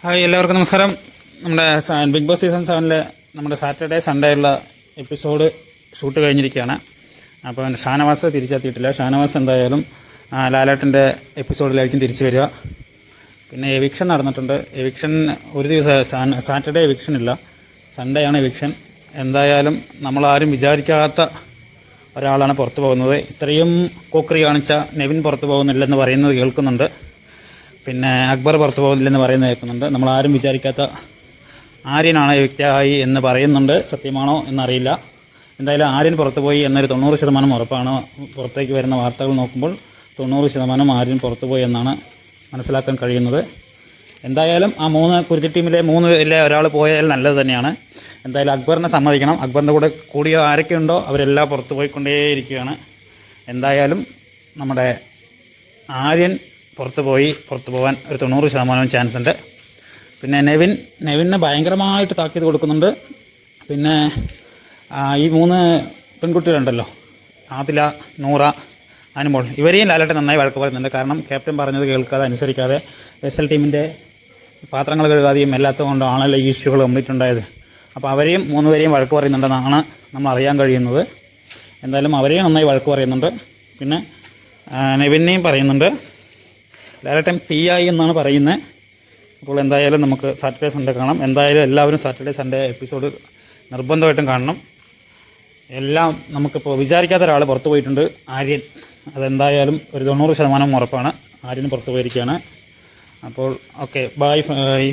Hi എല്ലാവർക്കും നമസ്കാരം. നമ്മുടെ ബിഗ് ബോസ് സീസൺ സെവനിലെ നമ്മുടെ സാറ്റർഡേ സൺഡേ ഉള്ള എപ്പിസോഡ് ഷൂട്ട് കഴിഞ്ഞിരിക്കുകയാണ്. അപ്പോൾ ഷാനവാസ് തിരിച്ചെത്തിയിട്ടില്ല. ഷാനവാസ് എന്തായാലും ലാലേട്ടന്റെ എപ്പിസോഡിലായിരിക്കും തിരിച്ചു വരിക. പിന്നെ എവിക്ഷൻ നടന്നിട്ടുണ്ട്. എവിക്ഷൻ ഒരു ദിവസം സാറ്റർഡേ എവിക്ഷൻ ഇല്ല. സൺഡേ ആണ് എവിക്ഷൻ എന്തായാലും നമ്മളാരും വിചാരിക്കാത്ത ഒരാളാണ് പുറത്തു പോകുന്നത്. ഇത്രയും കോക്രി കാണിച്ച നെവിൻ പുറത്തു പോകുന്നില്ലെന്ന് പറയുന്നത് കേൾക്കുന്നുണ്ട്. പിന്നെ അക്ബർ പുറത്തു പോകുന്നില്ലെന്ന് പറയുന്നത് കേൾക്കുന്നുണ്ട്. നമ്മൾ ആരും വിചാരിക്കാത്ത ആര്യനാണ് വ്യക്തിയായി എന്ന് പറയുന്നുണ്ട്. സത്യമാണോ എന്നറിയില്ല. എന്തായാലും ആര്യൻ പുറത്തു പോയി എന്നൊരു തൊണ്ണൂറ് ശതമാനം ഉറപ്പാണ്. പുറത്തേക്ക് വരുന്ന വാർത്തകൾ നോക്കുമ്പോൾ തൊണ്ണൂറ് ശതമാനം ആര്യൻ പുറത്തു പോയി എന്നാണ് മനസ്സിലാക്കാൻ കഴിയുന്നത്. എന്തായാലും ആ മൂന്ന് കുരുത്തി ടീമിലെ മൂന്ന് പേരിലെ ഒരാൾ പോയാൽ നല്ലത് തന്നെയാണ്. എന്തായാലും അക്ബറിനെ സമ്മതിക്കണം. അക്ബറിന്റെ കൂടെ കൂടിയോ ആരൊക്കെയുണ്ടോ അവരെല്ലാം പുറത്തു പോയിക്കൊണ്ടേയിരിക്കുകയാണ്. എന്തായാലും നമ്മുടെ ആര്യൻ പുറത്ത് പോയി പുറത്ത് പോകാൻ ഒരു തൊണ്ണൂറ് ശതമാനം ചാൻസ് ഉണ്ട്. പിന്നെ നെവിൻ നെവിനെ ഭയങ്കരമായിട്ട് താക്കീത് കൊടുക്കുന്നുണ്ട്. പിന്നെ ഈ മൂന്ന് പെൺകുട്ടികളുണ്ടല്ലോ ആദില നൂറ അനുമോൾ ഇവരെയും ലാലേട്ടൻ നന്നായി വഴക്ക് പറയുന്നുണ്ട്. കാരണം ക്യാപ്റ്റൻ പറഞ്ഞത് കേൾക്കാതെ അനുസരിക്കാതെ എസ് എൽ ടീമിന്റെ പാത്രങ്ങൾ കഴുകാതെയും എല്ലാത്തും കൊണ്ടാണല്ലോ ഈ ഇഷ്യൂകൾ കംപ്ലീറ്റ് അപ്പോൾ അവരെയും മൂന്ന് പേരെയും വഴക്ക് പറയുന്നുണ്ടെന്നാണ് നമ്മൾ അറിയാൻ കഴിയുന്നത്. എന്തായാലും അവരെയും നന്നായി വഴക്ക് പറയുന്നുണ്ട്. പിന്നെ നെവിനെയും പറയുന്നുണ്ട്. ലാലേട്ടൻ തീയായി എന്നാണ് പറയുന്നത് അപ്പോൾ എന്തായാലും നമുക്ക് സാറ്റർഡേ സൺഡേ കാണാം. എന്തായാലും എല്ലാവരും സാറ്റർഡേ സൺഡേ എപ്പിസോഡ് നിർബന്ധമായിട്ടും കാണണം. എല്ലാം നമുക്കിപ്പോൾ വിചാരിക്കാത്ത ഒരാൾ പുറത്തു പോയിട്ടുണ്ട്. ആര്യൻ അതെന്തായാലും ഒരു തൊണ്ണൂറ് ശതമാനം ഉറപ്പാണ്. ആര്യൻ പുറത്തു പോയിരിക്കുകയാണ്. അപ്പോൾ ഓക്കെ ബായ്